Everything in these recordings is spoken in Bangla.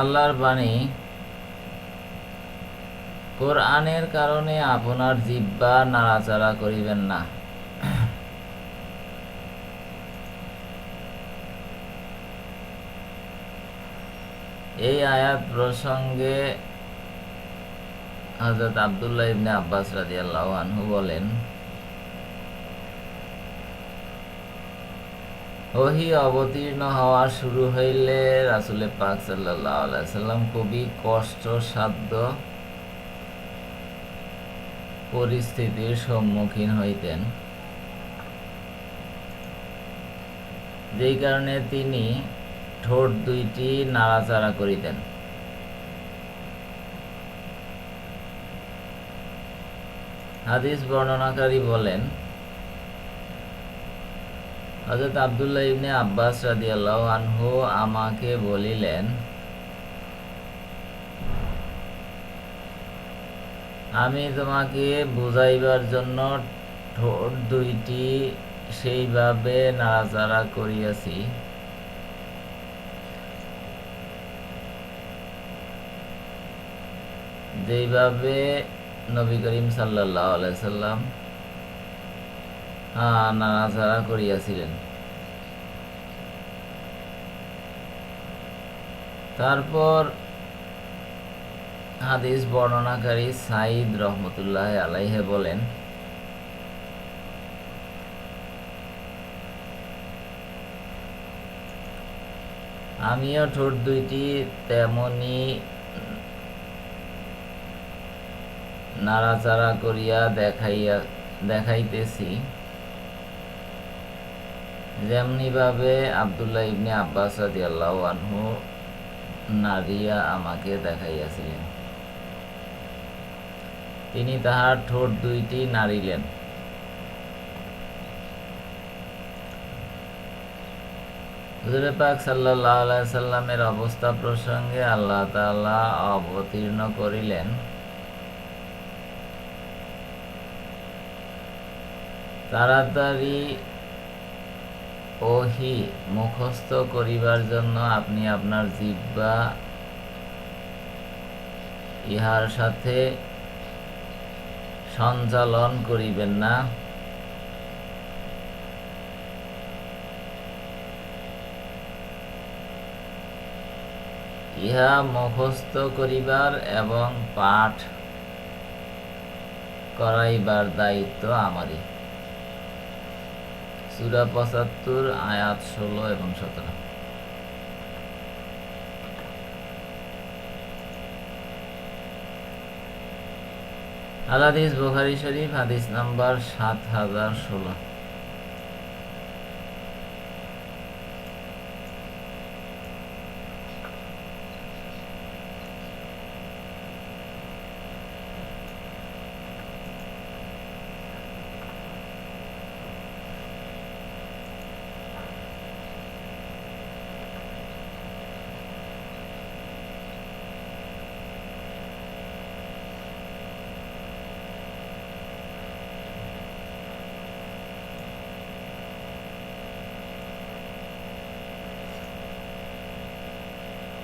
আল্লাহর বাণী কোরআনের কারণে আপনার জিব্বা নাড়াচাড়া করিবেন না। এই আয়াত প্রসঙ্গে হজরত আবদুল্লাহ ইবনে আব্বাস রাদিয়াল্লাহু আনহু বলেন ওহি অবতীর্ণ হওয়া শুরু হইলে রাসুলে পাক সাল্লাম খুবই কষ্টসাধ্য পরিস্থিতির সম্মুখীন হইতেন। যেই কারণে তিনি ঠোঁট দুইটি নাড়াচাড়া করিতেন। হাদিস বর্ণনাকারী বলেন হজরত আবদুল্লাহ ইবনে আব্বাস রাদিয়াল্লাহু আনহু আমাকে বলিলেন, আমি তোমাকে বুঝাইবার জন্য ঠোঁট দুইটি সেইভাবে নাড়াচাড়া করিয়াছি। যেইভাবে নবী করিম সাল্লাহ সাল্লাম নাড়াচাড়া করিয়াছিলেন। তারপর হাদিস বর্ণনাকারী সাইদ রহমতুল্লাহ আলাইহে বলেন, আমিও ঠোঁট দুইটি তেমনি নাড়াচাড়া করিয়া দেখাইয়া, দেখাইতেছি। যেমনিভাবে আবদুল্লাহ ইবনে আব্বাস রাদিয়াল্লাহু আনহু নারিয়া আমাকে দেখাইয়াছিলেন। তিনি তাহার ঠোঁট দুইটি নাড়িলেন। হুজুরে পাক সাল্লাহ সাল্লামের অবস্থা প্রসঙ্গে আল্লাহ তাআলা অবতীর্ণ করিলেন। তাড়াতাড়ি ওহি, মুখস্থ করিবার জন্য আপনি আপনার জিব্বা ইহার সাথে সঞ্চালন করিবেন না। ইহা মুখস্থ করিবার এবং পাঠ করাইবার দায়িত্ব আমারই। সুরা পঁচাত্তর আয়াত ষোলো এবং সতেরো। আলাদিস বুখারি শরীফ হাদিস নাম্বার সাত হাজার ষোলো।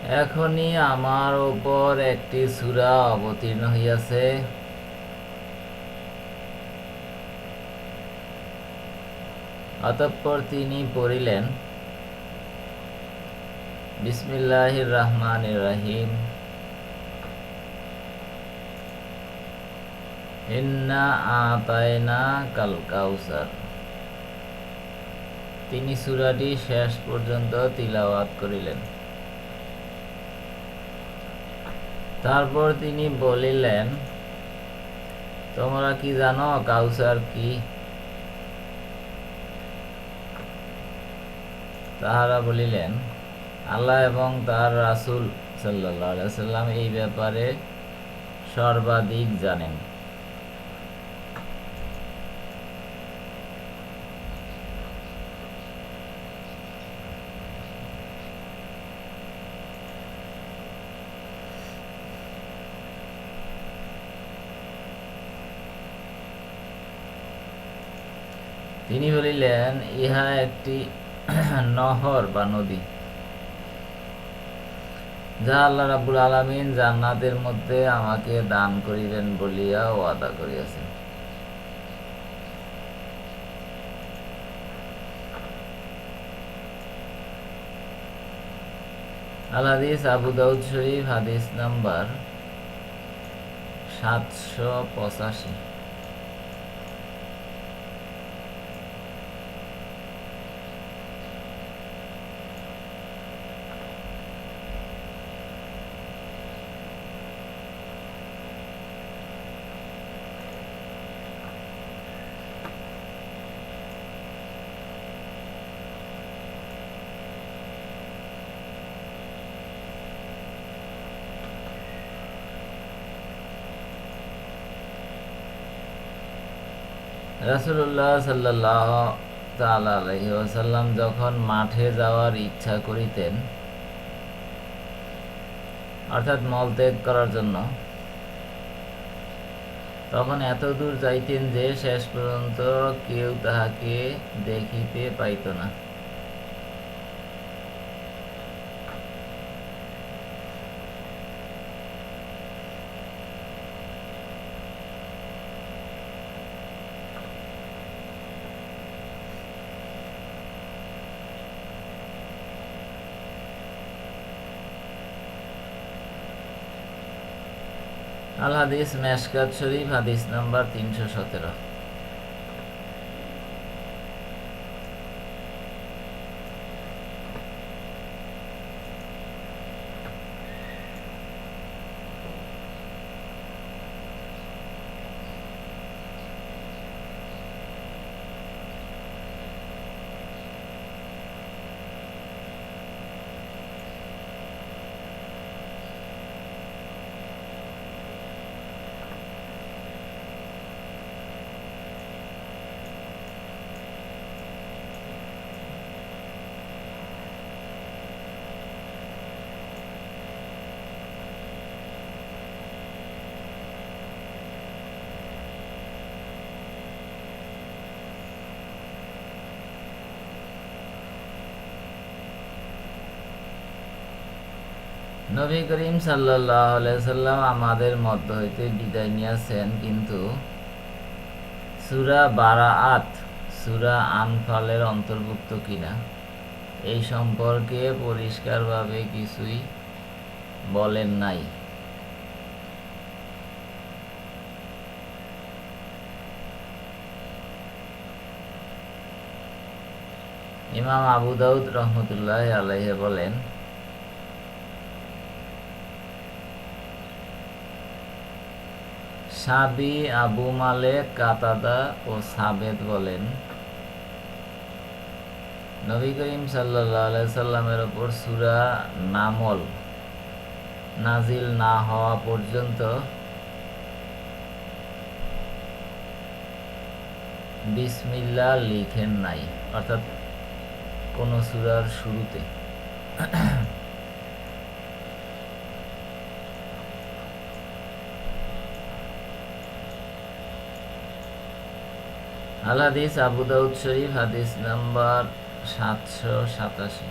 এখনই আমার উপর একটি সূরা অবতীর্ণ হইয়াছে। অতঃপর তিনি পড়িলেন, বিসমিল্লাহির রহমানির রহিম। তিনি সুরাটি শেষ পর্যন্ত তিলাওয়াত করিলেন। তারপর তিনি বলিলেন, তোমরা কি জানো কাউসার কি? তাহারা বলিলেন, আল্লাহ এবং তার রাসুল সাল্লাহ সাল্লাম এই ব্যাপারে সর্বাধিক জানেন। তিনি বলিলেন, ইহা একটি নহর বা নদী, যা আল্লাহ রাব্বুল আলামিন জান্নাতের মধ্যে আমাকে দান করিবেন বলিয়া ওয়াদা করিয়াছেন। আল হাদিস আবু দাউদ শরীফ হাদিস নাম্বার সাতশো পঁচাশি। রাসুল্লাহ সাল্লাহ তালা ওসাল্লাম যখন মাঠে যাওয়ার ইচ্ছা করিতেন, অর্থাৎ মলত্যাগ করার জন্য, তখন এত দূর যাইতেন যে শেষ পর্যন্ত কেউ তাহাকে দেখিতে পাইত না। আল হাদিস মেশকাত শরীফ হাদিস নাম্বার তিনশো সতেরো। নবী করিম সাল্লাহ সাল্লাম আমাদের মধ্য হইতে বিদায় নিয়েছেন, কিন্তু সুরা বারাআত, সুরা আনফালের অন্তর্ভুক্ত কিনা, এই সম্পর্কে পরিষ্কারভাবে কিছুই বলেন নাই। ইমাম আবু দাউদ রহমতুল্লাহ আলাইহে বলেন সাবি আবু মালেক কাতাদা ও সাবেদ বলেন, নবী করিম সাল্লাহ সাল্লামের ওপর সুরা নামল নাজিল না হওয়া পর্যন্ত বিসমিল্লা লিখেন নাই, অর্থাৎ কোন সুরার শুরুতে। আল হাদিস আবু দাউদ শরীফ হাদিস নাম্বার সাতশো সাতাশি।